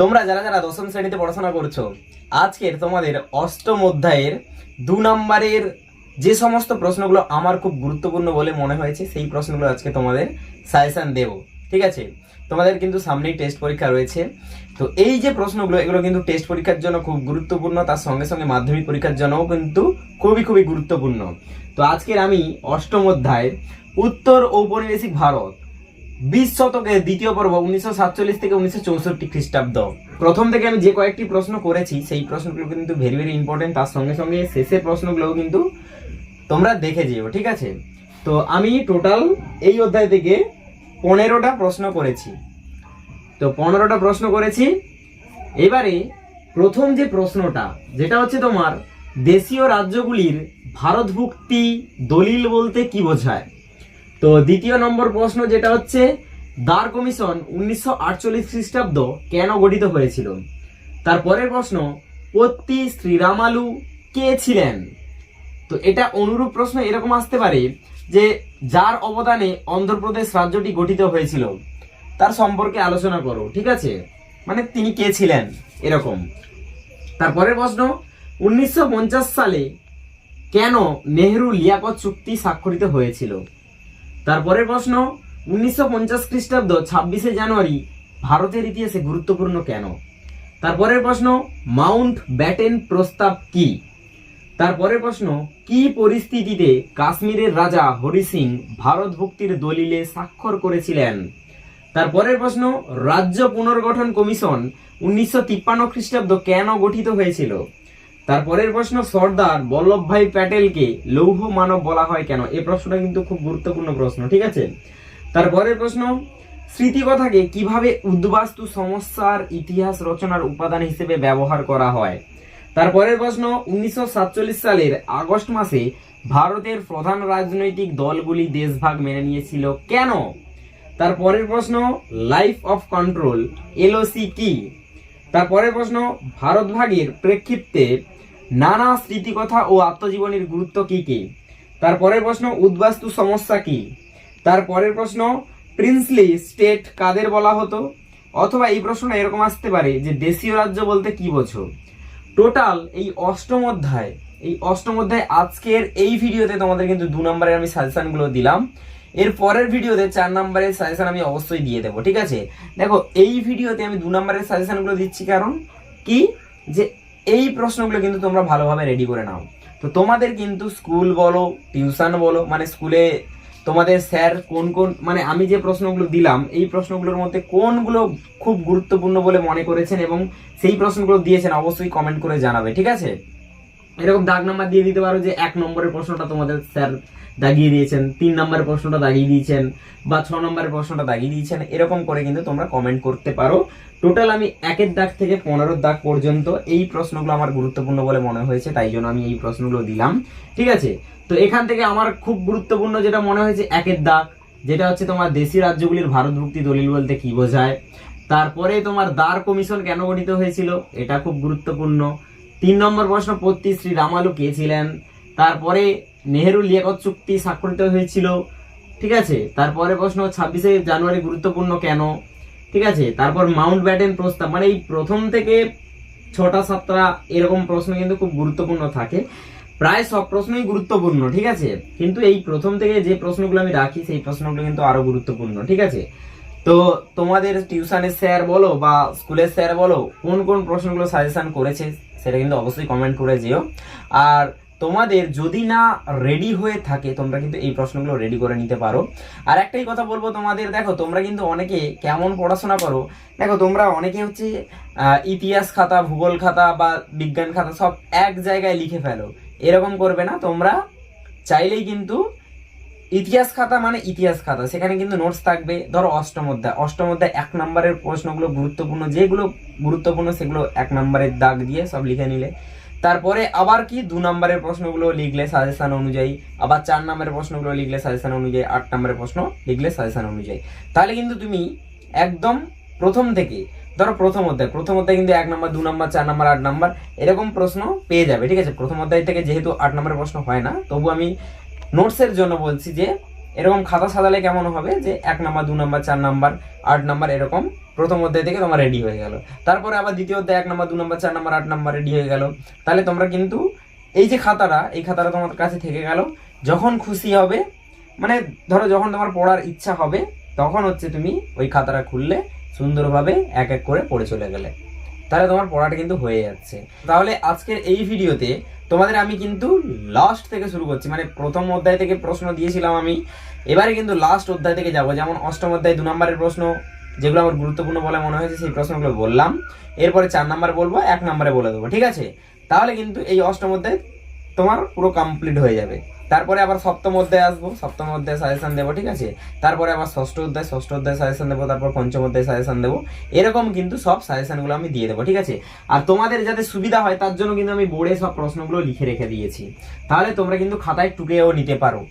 তোমরা যারা যারা দশম শ্রেণীতে পড়াশোনা করছ, আজকের তোমাদের অষ্টম অধ্যায়ের দু নম্বরের যে সমস্ত প্রশ্নগুলো আমার খুব গুরুত্বপূর্ণ বলে মনে হয়েছে, সেই প্রশ্নগুলো আজকে তোমাদের সাজেশান দেব, ঠিক আছে? তোমাদের কিন্তু সামনেই টেস্ট পরীক্ষা রয়েছে। তো এই যে প্রশ্নগুলো, এগুলো কিন্তু টেস্ট পরীক্ষার জন্য খুব গুরুত্বপূর্ণ, তার সঙ্গে সঙ্গে মাধ্যমিক পরীক্ষার জন্যও কিন্তু খুবই খুবই গুরুত্বপূর্ণ। তো আজকের আমি অষ্টম অধ্যায়ের উত্তর ঔপনিবেশিক ভারত বিশ শতকের দ্বিতীয় পর্ব উনিশশো সাতচল্লিশ থেকে উনিশশো চৌষট্টি খ্রিস্টাব্দ। প্রথম থেকে আমি যে কয়েকটি প্রশ্ন করেছি, সেই প্রশ্নগুলো কিন্তু ভেরি ভেরি ইম্পর্টেন্ট তার সঙ্গে সঙ্গে শেষের প্রশ্নগুলোও কিন্তু তোমরা দেখে যেও, ঠিক আছে? তো আমি টোটাল এই অধ্যায় থেকে পনেরোটা প্রশ্ন করেছি। তো পনেরোটা প্রশ্ন করেছি। এবারে প্রথম যে প্রশ্নটা, যেটা হচ্ছে তোমার দেশীয় রাজ্যগুলির ভারতভুক্তি দলিল বলতে কি বোঝায়? তো দ্বিতীয় নম্বর প্রশ্ন যেটা হচ্ছে, দ্বার কমিশন উনিশশো আটচল্লিশ খ্রিস্টাব্দ কেন গঠিত হয়েছিল? তারপরের প্রশ্ন পত্তি শ্রীরামালু কে ছিলেন? তো এটা অনুরূপ প্রশ্ন এরকম আসতে পারে যে, যার অবদানে অন্ধ্রপ্রদেশ রাজ্যটি গঠিত হয়েছিল। তার সম্পর্কে আলোচনা করো, ঠিক আছে? মানে তিনি কে ছিলেন? এরকম। তারপরের প্রশ্ন, উনিশশো পঞ্চাশ সালে কেন নেহরু লিয়াকত চুক্তি স্বাক্ষরিত হয়েছিল? তারপরের প্রশ্ন, উনিশশো পঞ্চাশ খ্রিস্টাব্দ ছাব্বিশে জানুয়ারি ভারতের ইতিহাসে গুরুত্বপূর্ণ কেন? তারপরের প্রশ্ন, মাউন্ট ব্যাটেন প্রস্তাব কি? তারপরের প্রশ্ন, কি পরিস্থিতিতে কাশ্মীরের রাজা হরি সিং ভারত ভুক্তির দলিলে স্বাক্ষর করেছিলেন? তারপরের প্রশ্ন, রাজ্য পুনর্গঠন কমিশন উনিশশো তিপ্পান্ন খ্রিস্টাব্দ কেন গঠিত হয়েছিল? তারপরের প্রশ্ন, সর্দার বল্লভ বল্লভভাই প্যাটেলকে লৌহ মানব বলা হয় কেন? এই প্রশ্নটা কিন্তু খুব গুরুত্বপূর্ণ প্রশ্ন, ঠিক আছে? তারপরের প্রশ্ন, স্মৃতিকথাকে কীভাবে উদ্বাস্তু সমস্যার ইতিহাস রচনার উপাদান হিসেবে ব্যবহার করা হয়? তারপরের প্রশ্ন, উনিশশো সাতচল্লিশ সালের আগস্ট মাসে ভারতের প্রধান রাজনৈতিক দলগুলি দেশভাগ মেনে নিয়েছিল কেন? তারপরের প্রশ্ন, লাইফ অফ কন্ট্রোল, এলওসি কি? তারপরের প্রশ্ন, ভারত ভাগের প্রেক্ষিতে নানা স্মৃতিকথা ও আত্মজীবনীর গুরুত্ব কি কি? তারপরের প্রশ্ন, উদ্বাস্তু সমস্যা কি? তারপরের প্রশ্ন, প্রিন্সলি স্টেট কাদের বলা হতো? অথবা এই প্রশ্ন এরকম আসতে পারে যে দেশীয় রাজ্য বলতে কি বোঝো? টোটাল এই অষ্টম অধ্যায়, এই অষ্টম অধ্যায় আজকের এই ভিডিওতে তোমাদের কিন্তু দু নম্বরের আমি সাজেশনগুলো দিলাম। এর পরের ভিডিওতে চার নম্বরের সাজেশন আমি অবশ্যই দিয়ে দেবো, ঠিক আছে? দেখো, এই ভিডিওতে আমি দু নম্বরের সাজেশনগুলো দিচ্ছি কারণ কি? যে এই প্রশ্নগুলো কিন্তু তোমরা ভালোভাবে রেডি করে নাও। তো তোমাদের কিন্তু স্কুল বলো টিউশন বলো মানে স্কুলে তোমাদের স্যার কোন কোন মানে আমি যে প্রশ্নগুলো দিলাম, এই প্রশ্নগুলোর মধ্যে কোনগুলো খুব গুরুত্বপূর্ণ বলে মনে করেছেন এবং সেই প্রশ্নগুলো দিয়েছেন অবশ্যই কমেন্ট করে জানাবে, ঠিক আছে? এরকম দাগ নাম্বার দিয়ে দিতে পারো যে এক নম্বরের প্রশ্নটা তোমাদের স্যার দাগিয়ে দিয়েছেন, তিন নম্বরের প্রশ্নটা দাগিয়ে দিয়েছেন বা ছ নম্বরের প্রশ্নটা দাগিয়ে দিয়েছেন, এরকম করে কিন্তু তোমরা কমেন্ট করতে পারো। টোটাল আমি একের দাগ থেকে পনেরোর দাগ পর্যন্ত এই প্রশ্নগুলো আমার গুরুত্বপূর্ণ বলে মনে হয়েছে, তাই জন্য আমি এই প্রশ্নগুলো দিলাম। ঠিক আছে? তো এখান থেকে আমার খুব গুরুত্বপূর্ণ যেটা মনে হয়েছে, একের দাগ, যেটা হচ্ছে তোমার দেশি রাজ্যগুলির ভারতভুক্তি দলিল বলতে কি বোঝায়। তারপরে তোমার দ্বার কমিশন কেন গঠিত হয়েছিল, এটা খুব গুরুত্বপূর্ণ। তিন নম্বর প্রশ্ন পত্তি শ্রী রামালু কে ছিলেন? তারপরে নেহেরু লিয়াকত চুক্তি স্বাক্ষরিত হয়েছিল, ঠিক আছে? তারপরে প্রশ্ন, ছাব্বিশে জানুয়ারি গুরুত্বপূর্ণ কেন? ঠিক আছে? তারপর মাউন্ট ব্যাটেন প্রস্তাব মানে এই প্রথম থেকে ছটা, সাতটা এরকম প্রশ্ন কিন্তু খুব গুরুত্বপূর্ণ থাকে। প্রায় সব প্রশ্নই গুরুত্বপূর্ণ, ঠিক আছে? কিন্তু এই প্রথম থেকে যে প্রশ্নগুলো আমি রাখি, সেই প্রশ্নগুলো কিন্তু আরও গুরুত্বপূর্ণ, ঠিক আছে? তো তোমাদের টিউশনের স্যার বলো বা স্কুলের স্যার বলো, কোন কোন প্রশ্নগুলো সাজেশন করেছে? সেটা কিন্তু অবশ্যই কমেন্ট করে যেও। আর তোমাদের যদি না রেডি হয়ে থাকে, তোমরা কিন্তু এই প্রশ্নগুলো রেডি করে নিতে পারো। আর একটাই কথা বলব তোমাদের, দেখো, তোমরা কিন্তু অনেকে কেমন পড়াশোনা করো, দেখো, তোমরা অনেকে হচ্ছে ইতিহাস খাতা, ভূগোল খাতা বা বিজ্ঞান খাতা সব এক জায়গায় লিখে ফেলো। এরকম করবে না, তোমরা চাইলেই কিন্তু ইতিহাস খাতা মানে ইতিহাস খাতা। সেখানে কিন্তু নোটস থাকবে। ধরো অষ্টম অধ্যায় অষ্টম অধ্যায় এক নম্বরের প্রশ্নগুলো গুরুত্বপূর্ণ। যেগুলো গুরুত্বপূর্ণ, সেগুলো এক নম্বরের দাগ দিয়ে সব লিখে নিলে। তারপরে আবার কি? দু নম্বরের প্রশ্নগুলো লিখলে সাজেশন অনুযায়ী। আবার চার নম্বরের প্রশ্নগুলো লিখলে সাজেশন অনুযায়ী। আট নম্বরের প্রশ্ন লিখলে সাজেশন অনুযায়ী। তাহলে কিন্তু তুমি একদম প্রথম থেকে, ধরো প্রথম অধ্যায়। প্রথম অধ্যায় কিন্তু এক নম্বর, দু নম্বর, চার নম্বর, আট নম্বর এরকম প্রশ্ন পেয়ে যাবে। ঠিক আছে? প্রথম অধ্যায় থেকে যেহেতু আট নম্বরের প্রশ্ন হয় না, তবু আমি নোটসের জন্য বলছি যে, এরকম খাতা সাজালে কেমন হবে? যে এক নাম্বার, দু নাম্বার, চার নাম্বার, আট নাম্বার, এরকম প্রথম অধ্যায় থেকে তোমার রেডি হয়ে গেল। তারপরে আবার দ্বিতীয় অধ্যায়, এক নাম্বার, দু নাম্বার, চার নাম্বার, আট নাম্বার রেডি হয়ে গেল। তাহলে তোমরা কিন্তু এই যে খাতাটা, এই খাতাটা তোমার কাছে থেকে গেল। যখন খুশি হবে মানে ধরো যখন তোমার পড়ার ইচ্ছা হবে, তখন হচ্ছে তুমি ওই খাতাটা খুললে সুন্দরভাবে এক এক করে পড়ে চলে গেলে। তাহলে তোমার পড়াটা কিন্তু হয়ে যাচ্ছে। তাহলে আজকের এই ভিডিওতে তোমাদের আমি কিন্তু লাস্ট থেকে শুরু করছি মানে প্রথম অধ্যায় থেকে প্রশ্ন দিয়েছিলাম আমি। এবারে কিন্তু লাস্ট অধ্যায় থেকে যাব, যেমন অষ্টম অধ্যায় দু নম্বরের প্রশ্ন, যেগুলো আমার গুরুত্বপূর্ণ বলে মনে হয়েছে, সেই প্রশ্নগুলো বললাম। এরপরে চার নাম্বার বলব, এক নাম্বারে বলে দেবো, ঠিক আছে? তাহলে কিন্তু এই অষ্টম অধ্যায় তোমার পুরো কমপ্লিট হয়ে যাবে। তারপরে আবার সপ্তম অধ্যায় আসব। সপ্তম অধ্যায় সাজেশন দেবো, ঠিক আছে? তারপরে আবার ষষ্ঠ অধ্যায় ষষ্ঠ অধ্যায় সাজেশন দেবো, তারপর পঞ্চম অধ্যায় সাজেশন দেবো। এরকম কিন্তু সব সাজেশনগুলো আমি দিয়ে দেবো, ঠিক আছে? আর তোমাদের যাতে সুবিধা হয়, তার জন্য কিন্তু আমি বোর্ডে সব প্রশ্নগুলো লিখে রেখে দিয়েছি। তাহলে তোমরা কিন্তু খাতায় টুকেও নিতে পারো।